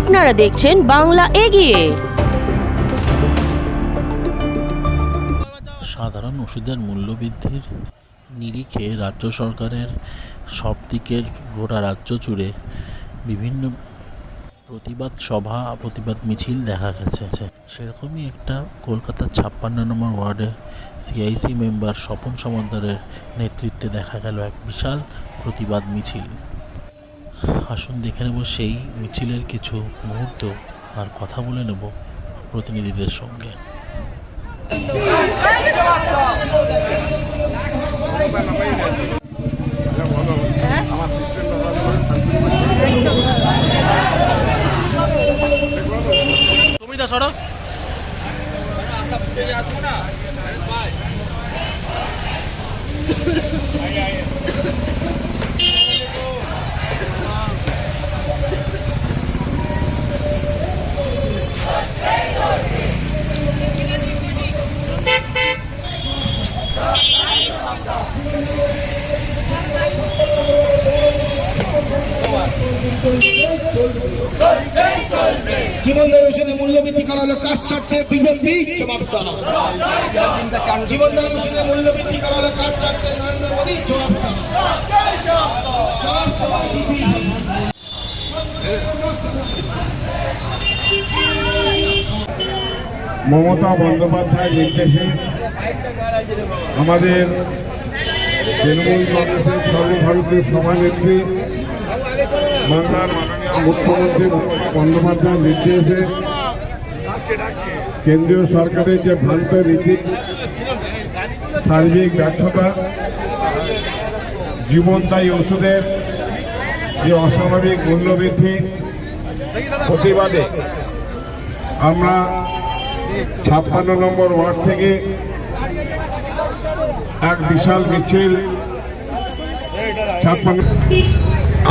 আপনারা দেখছেন বাংলা এগিয়ে। সাধারণ ওষুধের মূল্যবৃদ্ধির নিরিখে রাজ্য সরকারের সব দিকের গোটা রাজ্য জুড়ে বিভিন্ন প্রতিবাদ সভা, প্রতিবাদ মিছিল দেখা গেছে। সেরকমই একটা কলকাতার ছাপ্পান্ন নম্বর ওয়ার্ডে সিআইসি মেম্বার স্বপন সমদ্দারের নেতৃত্বে দেখা গেল এক বিশাল প্রতিবাদ মিছিল। আসুন দেখে নেব সেই মিছিলের কিছু মুহূর্ত আর কথা বলে নেব প্রতিনিধিদের সঙ্গে। জীবনদায়ী বিজেপি? জবাব দাও। স্বার্থে নরেন্দ্র মোদী? জবাব দাও। মমতা বন্দ্যোপাধ্যায় নির্দেশে আমাদের তৃণমূল কংগ্রেসের সর্বভারতীয় সভানেত্রী বাংলার মাননীয় মুখ্যমন্ত্রী মমতা বন্দ্যোপাধ্যায় নির্দেশে কেন্দ্রীয় সরকারের যে ভ্রান্ত নীতি সার্বিক ব্যর্থতা, জীবনদায়ী ওষুধের যে অস্বাভাবিক মূল্যবৃদ্ধি, প্রতিবাদে আমরা ছাপ্পান্ন নম্বর ওয়ার্ড থেকে এক বিশাল মিছিল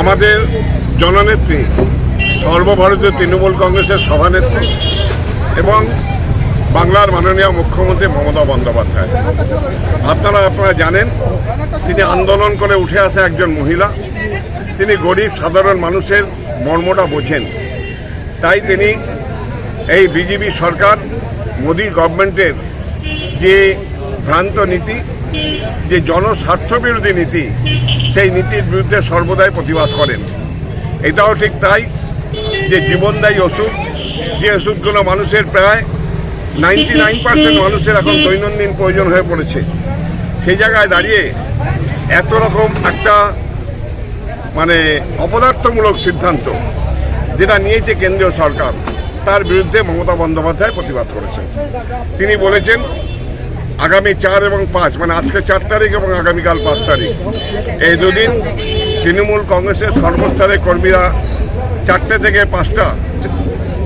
আমাদের জননেত্রী, সর্বভারতীয় তৃণমূল কংগ্রেসের সভানেত্রী এবং বাংলার মাননীয় মুখ্যমন্ত্রী মমতা বন্দ্যোপাধ্যায়। আপনারা আপনারা জানেন, তিনি আন্দোলন করে উঠে আসা একজন মহিলা। তিনি গরিব, সাধারণ মানুষের মর্মটা বোঝেন। তাই তিনি এই বিজেপি সরকার, মোদী গভর্নমেন্টের যে ভ্রান্ত নীতি, যে জনস্বার্থ বিরোধী নীতি, সেই নীতির বিরুদ্ধে সর্বদাই প্রতিবাদ করেন। এটাও ঠিক তাই যে জীবনদায়ী ওষুধ যে ওষুধগুলো মানুষের প্রায় নাইনটি নাইন পার্সেন্ট মানুষের এখন দৈনন্দিন প্রয়োজন হয়ে পড়েছে। সেই জায়গায় দাঁড়িয়ে এত রকম একটা মানে অপদার্থমূলক সিদ্ধান্ত যেটা নিয়েছে কেন্দ্রীয় সরকার, তার বিরুদ্ধে মমতা বন্দ্যোপাধ্যায় প্রতিবাদ করেছেন। তিনি বলেছেন, আগামী চার এবং পাঁচ মানে আজকে চার তারিখ এবং আগামীকাল পাঁচ তারিখ, এই দুদিন তৃণমূল কংগ্রেসের সর্বস্তরের কর্মীরা চারটে থেকে পাঁচটা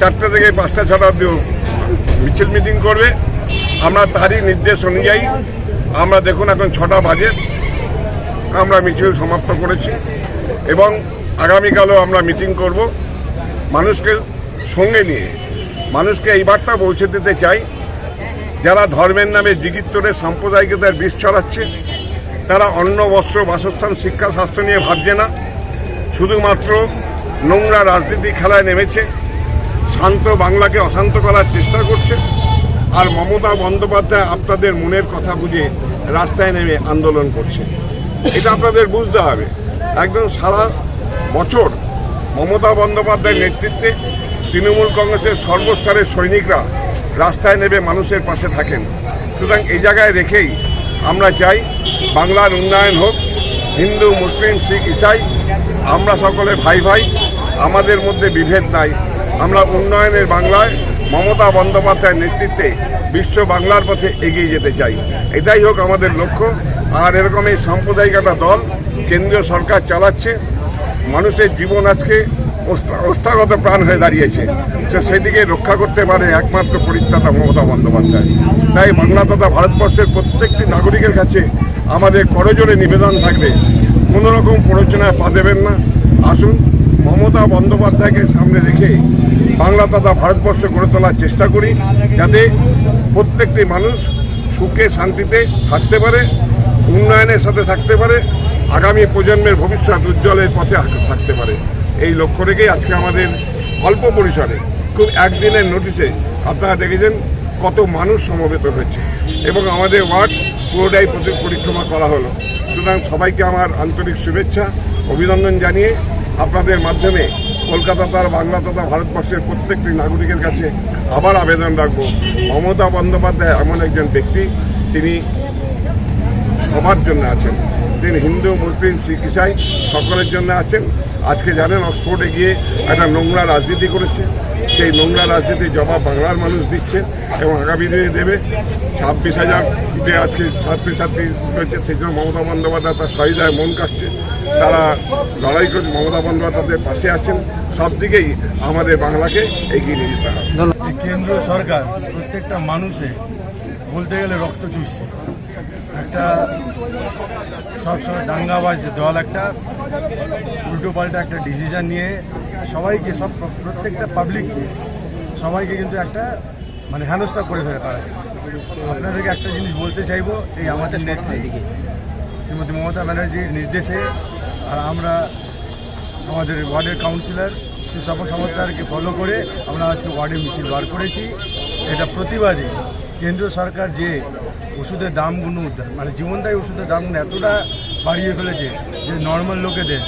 চারটে থেকে পাঁচটা ছটা মিছিল মিটিং করবে। আমরা তারই নির্দেশ অনুযায়ী আমরা দেখুন এখন ছটা বাজে, আমরা মিছিল সমাপ্ত করেছি এবং আগামীকালও আমরা মিটিং করব। মানুষকে সঙ্গে নিয়ে, মানুষকে এই বার্তা পৌঁছে দিতে চাই, যারা ধর্মের নামে জিগিত্তরে সাম্প্রদায়িকতার বিষ ছড়াচ্ছে, তারা অন্ন, বস্ত্র, বাসস্থান, শিক্ষা, স্বাস্থ্য নিয়ে ভাবছে না। শুধুমাত্র নোংরা রাজনীতি খেলায় নেমেছে শান্ত বাংলাকে অশান্ত করার চেষ্টা করছে। আর মমতা বন্দ্যোপাধ্যায় আপনাদের মনের কথা বুঝে রাস্তায় নেমে আন্দোলন করছে। এটা আপনাদের বুঝতে হবে। একদম সারা বছর মমতা বন্দ্যোপাধ্যায়ের নেতৃত্বে তৃণমূল কংগ্রেসের সর্বস্তরের সৈনিকরা রাস্তায় নেমে মানুষের পাশে থাকেন। সুতরাং এই জায়গায় রেখেই আমরা চাই বাংলার উন্নয়ন হোক। হিন্দু, মুসলিম, শিখ, ইসাই, আমরা সকলে ভাই ভাই আমাদের মধ্যে বিভেদ নাই। আমরা উন্নয়নের বাংলায় মমতা বন্দ্যোপাধ্যায়ের নেতৃত্বে বিশ্ব বাংলার পথে এগিয়ে যেতে চাই। এটাই হোক আমাদের লক্ষ্য। আর এরকম এই সাম্প্রদায়িক একটা দল কেন্দ্রীয় সরকার চালাচ্ছে, মানুষের জীবন আজকে ওস্তাগত প্রাণ হয়ে দাঁড়িয়েছে। তো সেদিকে রক্ষা করতে পারে একমাত্র পরিত্রাতা মমতা বন্দ্যোপাধ্যায়। তাই বাংলা তথা ভারতবর্ষের প্রত্যেকটি নাগরিকের কাছে আমাদের করজোরে নিবেদন থাকবে। কোনো রকম প্ররোচনায় পা দেবেন না। আসুন মমতা বন্দ্যোপাধ্যায়কে সামনে রেখে বাংলা তথা ভারতবর্ষ গড়ে তোলার চেষ্টা করি, যাতে প্রত্যেকটি মানুষ সুখে, শান্তিতে থাকতে পারে, উন্নয়নের সাথে থাকতে পারে, আগামী প্রজন্মের ভবিষ্যৎ উজ্জ্বলের পথে থাকতে পারে। এই লক্ষ্য রেখেই আজকে আমাদের অল্প পরিসরে খুব একদিনের নোটিশে আপনারা দেখেছেন কত মানুষ সমবেত হয়েছে এবং আমাদের ওয়ার্ড পুরোটাই পরিক্রমা করা হলো। সুতরাং সবাইকে আমার আন্তরিক শুভেচ্ছা, অভিনন্দন জানিয়ে আপনাদের মাধ্যমে কলকাতা তথা বাংলা তথা ভারতবর্ষের প্রত্যেকটি নাগরিকের কাছে আবার আবেদন রাখব। মমতা বন্দ্যোপাধ্যায় এমন একজন ব্যক্তি, তিনি সবার জন্য আছেন। তিনি হিন্দু, মুসলিম, শিখ, ইসাই সকলের জন্য আছেন। আজকে জানেন, অক্সফোর্ডে গিয়ে একটা নোংরা রাজনীতি করেছে। সেই নোংরা রাজনীতির জবাব বাংলার মানুষ দিচ্ছে এবং আগামী দিনে দেবে। ছাব্বিশ হাজার আজকে ছাত্রছাত্রী রয়েছে, সেই জন্য মমতা বন্দ্যোপাধ্যায় তার সহিদায় মন কাটছে। তারা লড়াই করছে মমতা বন্দ্যোপাধ্যায়ের পাশে আছেন। সব দিকেই আমাদের বাংলাকে এগিয়ে নিয়ে যেতে হবে। কেন্দ্রীয় সরকার প্রত্যেকটা মানুষে বলতে গেলে রক্ত চুষছে। একটা সবসময় দাঙ্গাবাজ দল, একটা উল্টো পাল্টা একটা ডিসিশন নিয়ে সবাইকে, সব প্রত্যেকটা পাবলিককে সবাইকে কিন্তু একটা মানে হেনস্থা করে ফেলে পারাচ্ছে আপনাদেরকে একটা জিনিস বলতে চাইব, এই আমাদের নেত্রী, শ্রীমতী মমতা ব্যানার্জির নির্দেশে আর আমরা আমাদের ওয়ার্ডের কাউন্সিলর সেই সকল সমস্যাকে ফলো করে আমরা আজকে ওয়ার্ডে মিছিল বার করেছি। এটা প্রতিবাদে। কেন্দ্র সরকার যে ওষুধের দামগুলো মানে জীবনদায়ী ওষুধের দামগুলো এতটা বাড়িয়ে ফেলেছে যে নর্মাল লোকেদের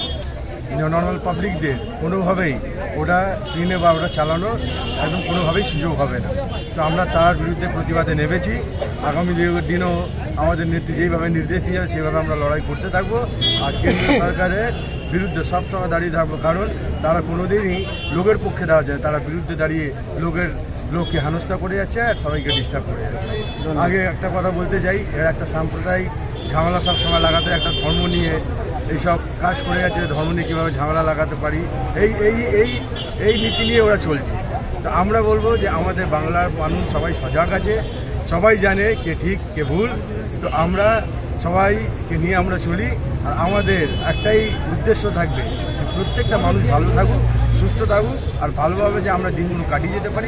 নর্মাল পাবলিকদের কোনোভাবেই ওটা কিনে বা ওটা চালানোর একদম কোনোভাবেই সুযোগ হবে না। তো আমরা তার বিরুদ্ধে প্রতিবাদে নেমেছি। আগামী দিনও আমাদের নেত্রী যেইভাবে নির্দেশ দিয়ে যাবে সেইভাবে আমরা লড়াই করতে থাকব। আর কেন্দ্র সরকারের বিরুদ্ধে সবসময় দাঁড়িয়ে থাকব। কারণ তারা কোনোদিনই লোকের পক্ষে দাঁড়া যায় তারা বিরুদ্ধে দাঁড়িয়ে লোকের লোককে হেনস্থা করে যাচ্ছে আর সবাইকে ডিস্টার্ব করে যাচ্ছে। আগে একটা কথা বলতে চাই এর একটা সাম্প্রদায়িক ঝামেলা সবসময় লাগাতে একটা ধর্ম নিয়ে এইসব কাজ করে যাচ্ছে ধর্ম নিয়ে কীভাবে ঝামেলা লাগাতে পারি এই এই এই এই নীতি নিয়ে ওরা চলছে। তো আমরা বলব যে আমাদের বাংলার মানুষ সবাই সজাগ আছে সবাই জানে কে ঠিক কে ভুল তো আমরা সবাইকে নিয়ে আমরা চলি আর আমাদের একটাই উদ্দেশ্য থাকবে প্রত্যেকটা মানুষ ভালো থাকুক সুস্থ থাকুক আর ভালোভাবে যে আমরা দিনগুলো কাটিয়ে যেতে পারি।